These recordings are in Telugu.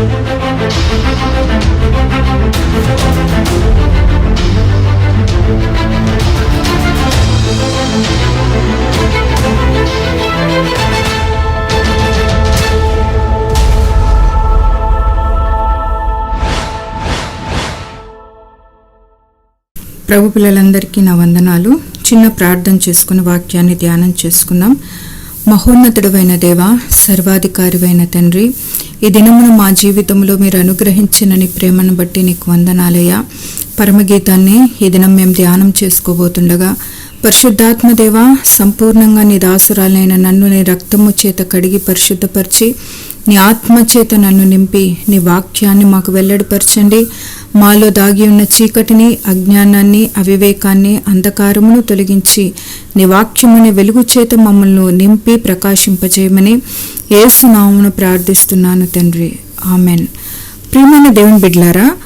ప్రభు పిల్లలందరికీ నా వందనాలు. చిన్న ప్రార్థన చేసుకుని వాక్యాన్ని ధ్యానం చేసుకుందాం. మహోన్నతుడవైన దేవ సర్వాధికారివైన తండ్రి ఈ దినమును మా జీవితంలో మీరు అనుగ్రహించిన నీ ప్రేమను బట్టి నీకు వందనాలయ్యా. పరమగీతాన్ని ఈ దినం మేము ధ్యానం చేసుకోబోతుండగా పరిశుద్ధాత్మదేవ సంపూర్ణంగా నీ దాసురాలైన నన్ను నీ రక్తము చేత కడిగి పరిశుద్ధపరిచి నీ ఆత్మ చేత నన్ను నింపి నీ వాక్యాన్ని మాకు వెల్లడిపరచండి. మాలో దాగి ఉన్న చీకటిని అజ్ఞానాన్ని అవివేకాన్ని అంధకారమును తొలగించి నీ వాక్యముని వెలుగు చేత మమ్మల్ని నింపి ప్రకాశింపజేయమని ఏసునామును ప్రార్థిస్తున్నాను తండ్రి. ఆమెన్. ప్రియమైన దేవుని బిడ్లారా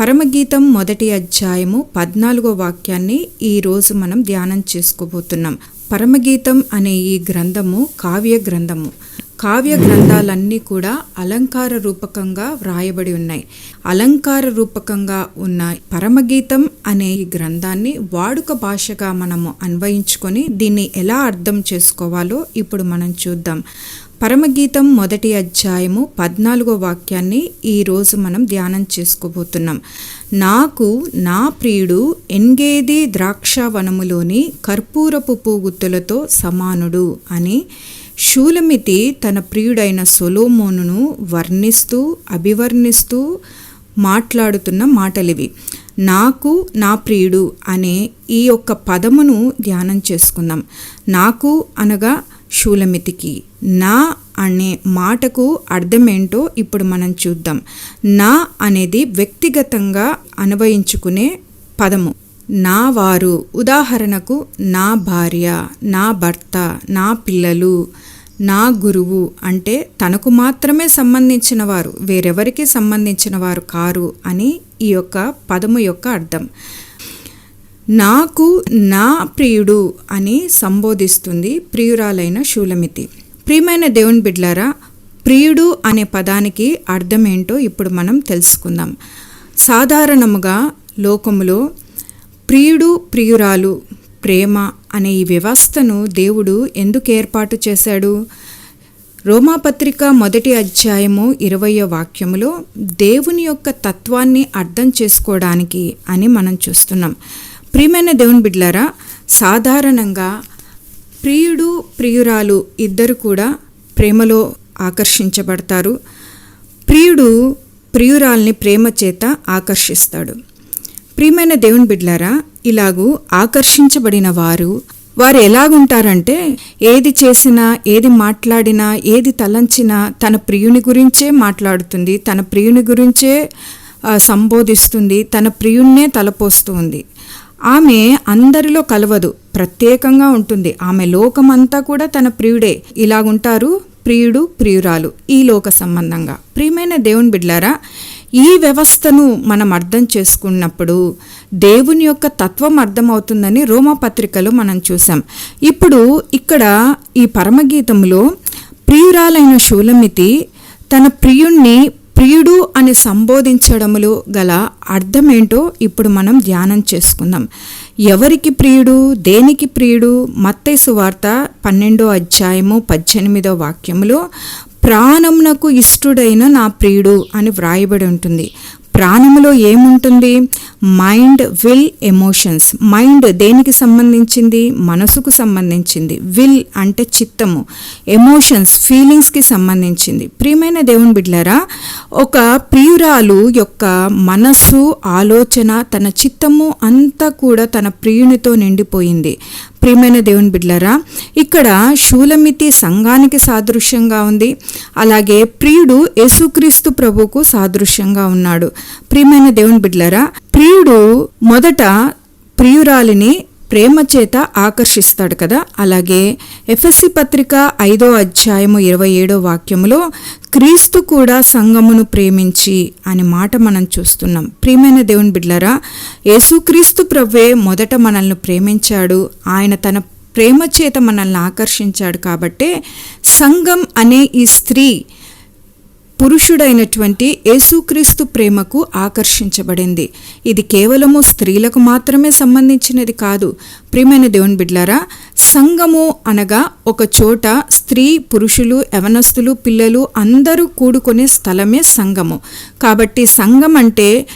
పరమగీతం మొదటి అధ్యాయము పద్నాలుగో వాక్యాన్ని ఈరోజు మనం ధ్యానం చేసుకోబోతున్నాం. పరమగీతం అనే ఈ గ్రంథము కావ్య గ్రంథము. కావ్య గ్రంథాలన్నీ కూడా అలంకార రూపకంగా వ్రాయబడి ఉన్నాయి. అలంకార రూపకంగా ఉన్న పరమగీతం అనే ఈ గ్రంథాన్ని వాడుక భాషగా మనము అన్వయించుకొని దీన్ని ఎలా అర్థం చేసుకోవాలో ఇప్పుడు మనం చూద్దాం. పరమగీతం మొదటి అధ్యాయము పద్నాలుగో వాక్యాన్ని ఈరోజు మనం ధ్యానం చేసుకోబోతున్నాం. నాకు నా ప్రియుడు ఎన్గేది ద్రాక్షవనములోని కర్పూరపు పూగుత్తులతో సమానుడు అని షూలమితి తన ప్రియుడైన సొలోమోనును వర్ణిస్తూ అభివర్ణిస్తూ మాట్లాడుతున్న మాటలివి. నాకు నా ప్రియుడు అనే ఈ యొక్క పదమును ధ్యానం చేసుకుందాం. నాకు అనగా శూలమితికి నా అనే మాటకు అర్థమేంటో ఇప్పుడు మనం చూద్దాం. నా అనేది వ్యక్తిగతంగా అనుభవించుకునే పదము. నా వారు ఉదాహరణకు నా భార్య నా భర్త నా పిల్లలు నా గురువు అంటే తనకు మాత్రమే సంబంధించిన వారు వేరెవరికి సంబంధించిన వారు కారు అని ఈ యొక్క పదము యొక్క అర్థం. నాకు నా ప్రియుడు అని సంబోధిస్తుంది ప్రియురాలైన శూలమితి. ప్రియమైన దేవుని బిడ్లారా ప్రియుడు అనే పదానికి అర్థం ఏంటో ఇప్పుడు మనం తెలుసుకుందాం. సాధారణముగా లోకములో ప్రియుడు ప్రియురాలు ప్రేమ అనే ఈ వ్యవస్థను దేవుడు ఎందుకు ఏర్పాటు చేశాడు? రోమాపత్రిక మొదటి అధ్యాయము ఇరవయో వాక్యములో దేవుని యొక్క తత్వాన్ని అర్థం చేసుకోవడానికి అని మనం చూస్తున్నాం. ప్రియమైన దేవుని బిడ్లారా సాధారణంగా ప్రియుడు ప్రియురాలు ఇద్దరు కూడా ప్రేమలో ఆకర్షించబడతారు. ప్రియుడు ప్రియురాల్ని ప్రేమ చేత ఆకర్షిస్తాడు. ప్రియమైన దేవుని బిడ్లారా ఇలాగూ ఆకర్షించబడిన వారు వారు ఎలాగుంటారంటే ఏది చేసినా ఏది మాట్లాడినా ఏది తలంచినా తన ప్రియుని గురించే మాట్లాడుతుంది తన ప్రియుని గురించే సంబోధిస్తుంది తన ప్రియున్నే తలపోస్తూ ఉంది ఆమె అందరిలో కలవదు ప్రత్యేకంగా ఉంటుంది. ఆమె లోకమంతా కూడా తన ప్రియుడే. ఇలాగుంటారు ప్రియుడు ప్రియురాలు ఈ లోక సంబంధంగా. ప్రియమైన దేవుని బిడ్లారా ఈ వ్యవస్థను మనం అర్థం చేసుకున్నప్పుడు దేవుని యొక్క తత్వం అర్థమవుతుందని రోమపత్రికలో మనం చూసాం ఇప్పుడు ఇక్కడ ఈ పరమగీతంలో ప్రియురాలైన శూలమితి తన ప్రియుణ్ణి ప్రియుడు అని సంబోధించడములో గల అర్థమేంటో ఇప్పుడు మనం ధ్యానం చేసుకుందాం. ఎవరికి ప్రియుడు దేనికి ప్రియుడు? మత్తైసు వార్త పన్నెండో అధ్యాయము పద్దెనిమిదో వాక్యములో ప్రాణమునకు ఇష్టుడైన నా ప్రియుడు అని వ్రాయబడి ఉంటుంది. ప్రాణములో ఏముంటుంది? మైండ్ విల్ ఎమోషన్స్ మైండ్ దేనికి సంబంధించింది? మనసుకు సంబంధించింది. విల్ అంటే చిత్తము. ఎమోషన్స్ ఫీలింగ్స్కి సంబంధించింది. ప్రియమైన దేవుని బిడ్లరా ఒక ప్రియురాలు యొక్క మనస్సు ఆలోచన తన చిత్తము అంతా కూడా తన ప్రియునితో నిండిపోయింది. ప్రియమైన దేవుని బిడ్లరా ఇక్కడ శూలమితి సంఘానికి సాదృశ్యంగా ఉంది. అలాగే ప్రియుడు యేసుక్రీస్తు ప్రభుకు సాదృశ్యంగా ఉన్నాడు. ప్రియమైన దేవుని బిడ్లరా ప్రియుడు మొదట ప్రియురాలిని ప్రేమ చేత ఆకర్షిస్తాడు కదా. అలాగే ఎఫ్ఎస్సి పత్రిక ఐదో అధ్యాయము ఇరవై ఏడో వాక్యములో క్రీస్తు కూడా సంఘమును ప్రేమించి అనే మాట మనం చూస్తున్నాం. ప్రియమైన దేవుని బిడ్లరా యేసుక్రీస్తు ప్రవ్వే మొదట మనల్ని ప్రేమించాడు. ఆయన తన ప్రేమ చేత మనల్ని ఆకర్షించాడు కాబట్టే సంఘం అనే ఈ స్త్రీ పురుషుడైనటువంటి యేసుక్రీస్తు ప్రేమకు ఆకర్షించబడింది. ఇది కేవలము స్త్రీలకు మాత్రమే సంబంధించినది కాదు. ప్రియమైన దేవుని బిడ్లారా సంఘము అనగా ఒక చోట స్త్రీ పురుషులు యవనస్తులు పిల్లలు అందరూ కూడుకునే స్థలమే సంఘము. కాబట్టి సంఘం అంటే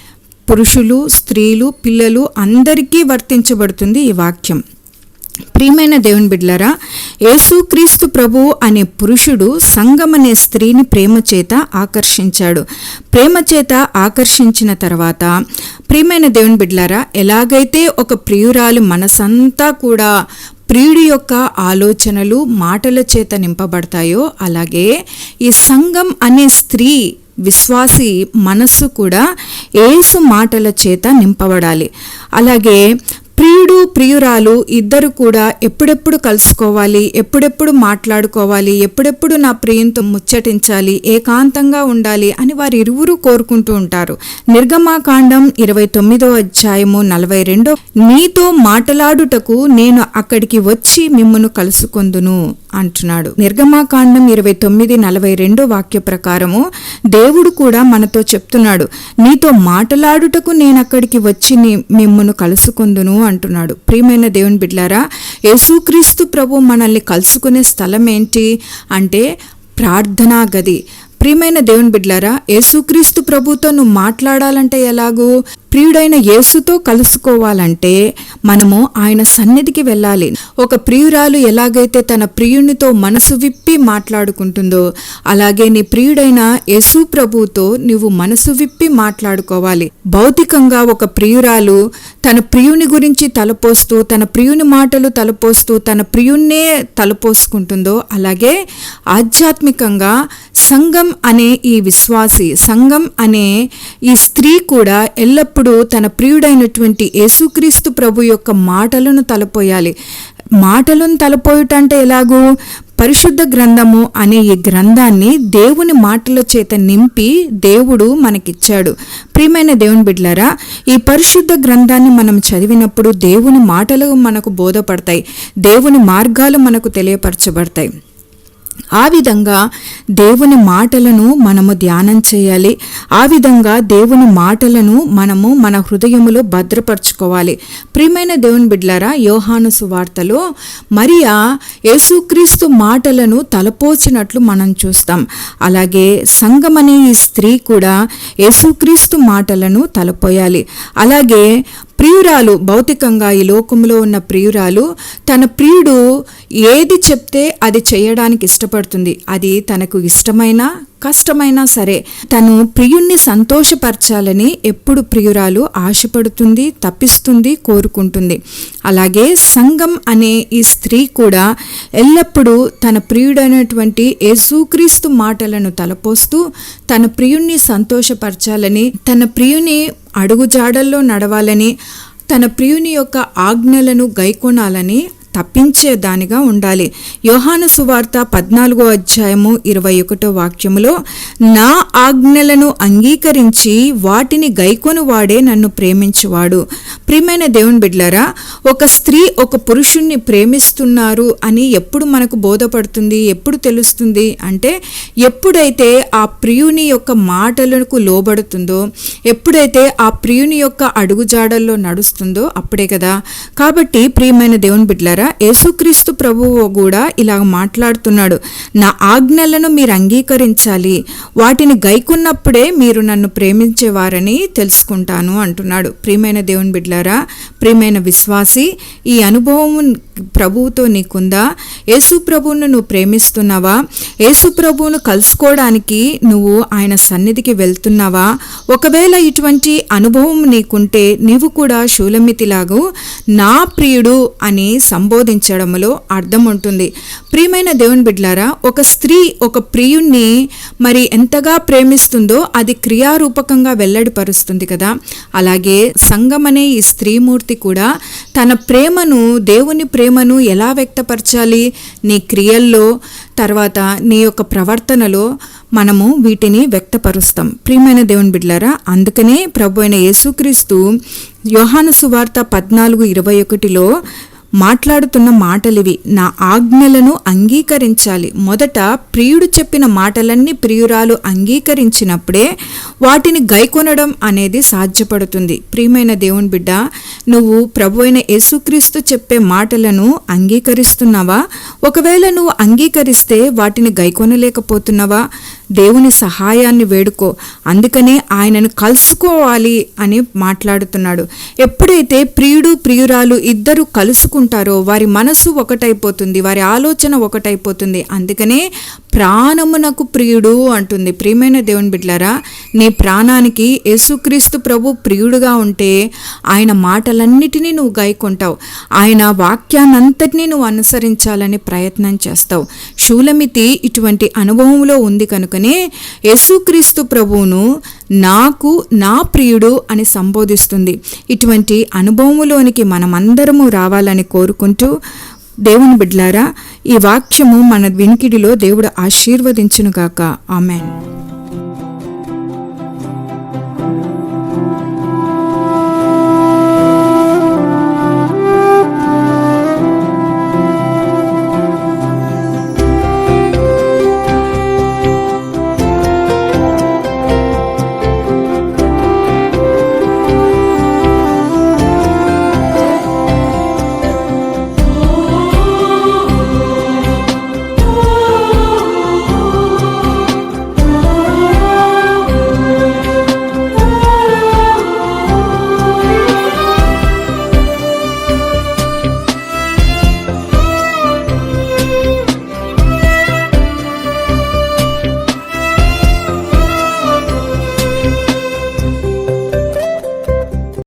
పురుషులు స్త్రీలు పిల్లలు అందరికీ వర్తించబడుతుంది ఈ వాక్యం. ప్రియమైన దేవుని బిడ్లరా యేసుక్రీస్తు ప్రభు అనే పురుషుడు సంగం అనే స్త్రీని ప్రేమ చేత ఆకర్షించాడు. ప్రేమ చేత ఆకర్షించిన తర్వాత ప్రియమైన దేవుని బిడ్లరా ఎలాగైతే ఒక ప్రియురాలు మనసంతా కూడా ప్రియుడి యొక్క ఆలోచనలు మాటల చేత నింపబడతాయో అలాగే ఈ సంఘం అనే స్త్రీ విశ్వాసి మనస్సు కూడా ఏసు మాటల చేత నింపబడాలి. అలాగే ప్రియుడు ప్రియురాలు ఇద్దరు కూడా ఎప్పుడెప్పుడు కలుసుకోవాలి ఎప్పుడెప్పుడు మాట్లాడుకోవాలి ఎప్పుడెప్పుడు నా ప్రియంతో ముచ్చటించాలి ఏకాంతంగా ఉండాలి అని వారు ఇరువురు కోరుకుంటూ ఉంటారు. నిర్గమాకాండం ఇరవై తొమ్మిదో అధ్యాయము నలభై రెండో. నీతో మాటలాడుటకు నేను అక్కడికి వచ్చి మిమ్మను కలుసుకొందును. అంటున్నాడు. నిర్గమాకాండం ఇరవై తొమ్మిది నలభై రెండో వాక్య ప్రకారము దేవుడు కూడా మనతో చెప్తున్నాడు నీతో మాటలాడుటకు నేను అక్కడికి వచ్చి మిమ్మను కలుసుకుందును అంటున్నాడు. ప్రియమైన దేవుని బిడ్లారా యేసుక్రీస్తు ప్రభు మనల్ని కలుసుకునే స్థలం ఏంటి అంటే ప్రార్థనా గది. ప్రియమైన దేవుని బిడ్లారా యేసుక్రీస్తు ప్రభుతో నువ్వు మాట్లాడాలంటే ఎలాగూ ప్రియుడైన యేసుతో కలుసుకోవాలంటే మనము ఆయన సన్నిధికి వెళ్ళాలి. ఒక ప్రియురాలు ఎలాగైతే తన ప్రియునితో మనసు విప్పి మాట్లాడుకుంటుందో అలాగే నీ ప్రియుడైన యేసు ప్రభుతో నువ్వు మనసు విప్పి మాట్లాడుకోవాలి. భౌతికంగా ఒక ప్రియురాలు తన ప్రియుని గురించి తలపోస్తూ తన ప్రియుని మాటలు తలపోస్తూ తన ప్రియున్నే తలపోసుకుంటుందో అలాగే ఆధ్యాత్మికంగా సంఘం అనే ఈ విశ్వాసి సంఘం అనే ఈ స్త్రీ కూడా ఎల్లప్పుడూ తన ప్రియుడైనటువంటి యేసుక్రీస్తు ప్రభు యొక్క మాటలను తలపోయాలి. మాటలను తలపోయుట అంటే ఎలాగూ? పరిశుద్ధ గ్రంథము అనే ఈ గ్రంథాన్ని దేవుని మాటల చేత నింపి దేవుడు మనకిచ్చాడు. ప్రియమైన దేవుని బిడ్లరా ఈ పరిశుద్ధ గ్రంథాన్ని మనం చదివినప్పుడు దేవుని మాటలు మనకు బోధపడతాయి. దేవుని మార్గాలు మనకు తెలియపరచబడతాయి. ఆ విధంగా దేవుని మాటలను మనము ధ్యానం చేయాలి. ఆ విధంగా దేవుని మాటలను మనము మన హృదయములో భద్రపరచుకోవాలి. ప్రియమైన దేవుని బిడ్లారా యోహాను సువార్తలో మరియా యేసుక్రీస్తు మాటలను తలపోచినట్లు మనం చూస్తాం. అలాగే సంగమనే ఈ స్త్రీ కూడా యేసుక్రీస్తు మాటలను తలపోయాలి. అలాగే ప్రియురాలు భౌతికంగా ఈ లోకంలో ఉన్న ప్రియురాలు తన ప్రియుడు ఏది చెప్తే అది చేయడానికి ఇష్టపడుతుంది. అది తనకు ఇష్టమైన కష్టమైనా సరే తను ప్రియుణ్ణి సంతోషపరచాలని ఎప్పుడు ప్రియురాలు ఆశపడుతుంది తప్పిస్తుంది కోరుకుంటుంది. అలాగే సంఘం అనే ఈ స్త్రీ కూడా ఎల్లప్పుడూ తన ప్రియుడైనటువంటి యేసుక్రీస్తు మాటలను తలపోస్తూ తన ప్రియుణ్ణి సంతోషపరచాలని తన ప్రియుని అడుగుజాడల్లో నడవాలని తన ప్రియుని యొక్క ఆజ్ఞలను గైకొనాలని తప్పించేదానిగా ఉండాలి. యోహాను సువార్త పద్నాలుగో అధ్యాయము ఇరవై ఒకటో వాక్యములో నా ఆజ్ఞలను అంగీకరించి వాటిని గైకొని వాడే నన్ను ప్రేమించువాడు. ప్రియమైన దేవుని బిడ్లారా ఒక స్త్రీ ఒక పురుషుణ్ణి ప్రేమిస్తున్నారు అని ఎప్పుడు మనకు బోధపడుతుంది ఎప్పుడు తెలుస్తుంది? అంటే ఎప్పుడైతే ఆ ప్రియుని యొక్క మాటలకు లోబడుతుందో ఎప్పుడైతే ఆ ప్రియుని యొక్క అడుగుజాడల్లో నడుస్తుందో అప్పుడే కదా. కాబట్టి ప్రియమైన దేవుని బిడ్లారా యేసుక్రీస్తు ప్రభువు కూడా ఇలా మాట్లాడుతున్నాడు. నా ఆజ్ఞలను మీరు అంగీకరించాలి. వాటిని గైకున్నప్పుడే మీరు నన్ను ప్రేమించేవారని తెలుసుకుంటాను అంటున్నాడు. ప్రియమైన దేవుని బిడ్లారా ప్రియమైన విశ్వాసి ఈ అనుభవం ప్రభువుతో నీకుందా? యేసు ప్రభువును నువ్వు ప్రేమిస్తున్నావా? యేసు ప్రభువును కలుసుకోవడానికి నువ్వు ఆయన సన్నిధికి వెళ్తున్నావా? ఒకవేళ ఇటువంటి అనుభవం నీకుంటే నీవు కూడా శూలమితిలాగు నా ప్రియుడు అని సంబోధించడంలో అర్థం ఉంటుంది ప్రియమైన దేవుని బిడ్లారా ఒక స్త్రీ ఒక ప్రియుణ్ణి మరి ఎంతగా ప్రేమిస్తుందో అది క్రియారూపకంగా వెల్లడిపరుస్తుంది కదా. అలాగే సంగం అనే ఈ స్త్రీమూర్తి కూడా తన ప్రేమను దేవుని ప్రేమను ఎలా వ్యక్తపరచాలి? నీ క్రియల్లో తర్వాత నీ యొక్క ప్రవర్తనలో మనము వీటిని వ్యక్తపరుస్తాం. ప్రియమైన దేవుని బిడ్లారా అందుకనే ప్రభు అయిన యేసుక్రీస్తు యోహాను సువార్త పద్నాలుగు ఇరవై ఒకటిలో మాట్లాడుతున్న మాటలివి. నా ఆజ్ఞలను అంగీకరించాలి. మొదట ప్రియుడు చెప్పిన మాటలన్నీ ప్రియురాలు అంగీకరించినప్పుడే వాటిని గైకొనడం అనేది సాధ్యపడుతుంది. ప్రియమైన దేవుని బిడ్డ నువ్వు ప్రభు అయిన యేసుక్రీస్తు చెప్పే మాటలను అంగీకరిస్తున్నావా? ఒకవేళ నువ్వు అంగీకరిస్తే వాటిని గైకొనలేకపోతున్నావా? దేవుని సహాయాన్ని వేడుకో. అందుకనే ఆయనను కలుసుకోవాలి అని మాట్లాడుతున్నాడు. ఎప్పుడైతే ప్రియుడు ప్రియురాలు ఇద్దరు కలుసుకుంటారో వారి మనసు ఒకటైపోతుంది వారి ఆలోచన ఒకటైపోతుంది. అందుకనే ప్రాణమునకు ప్రియుడు అంటుంది. ప్రియమైన దేవుని బిడ్లారా నీ ప్రాణానికి యేసుక్రీస్తు ప్రభు ప్రియుడుగా ఉంటే ఆయన మాటలన్నిటినీ నువ్వు గైకొంటావు. ఆయన వాక్యాన్నంతటినీ నువ్వు అనుసరించాలని ప్రయత్నం చేస్తావు. శూలమితి ఇటువంటి అనుభవంలో ఉంది కనుకనే యేసుక్రీస్తు ప్రభువును నాకు నా ప్రియుడు అని సంబోధిస్తుంది. ఇటువంటి అనుభవములోనికి మనమందరము రావాలని కోరుకుంటూ దేవుని బిడ్లారా ఈ వాక్యము మన వినికిడిలో దేవుడు ఆశీర్వదించునుగాక. ఆమెన్.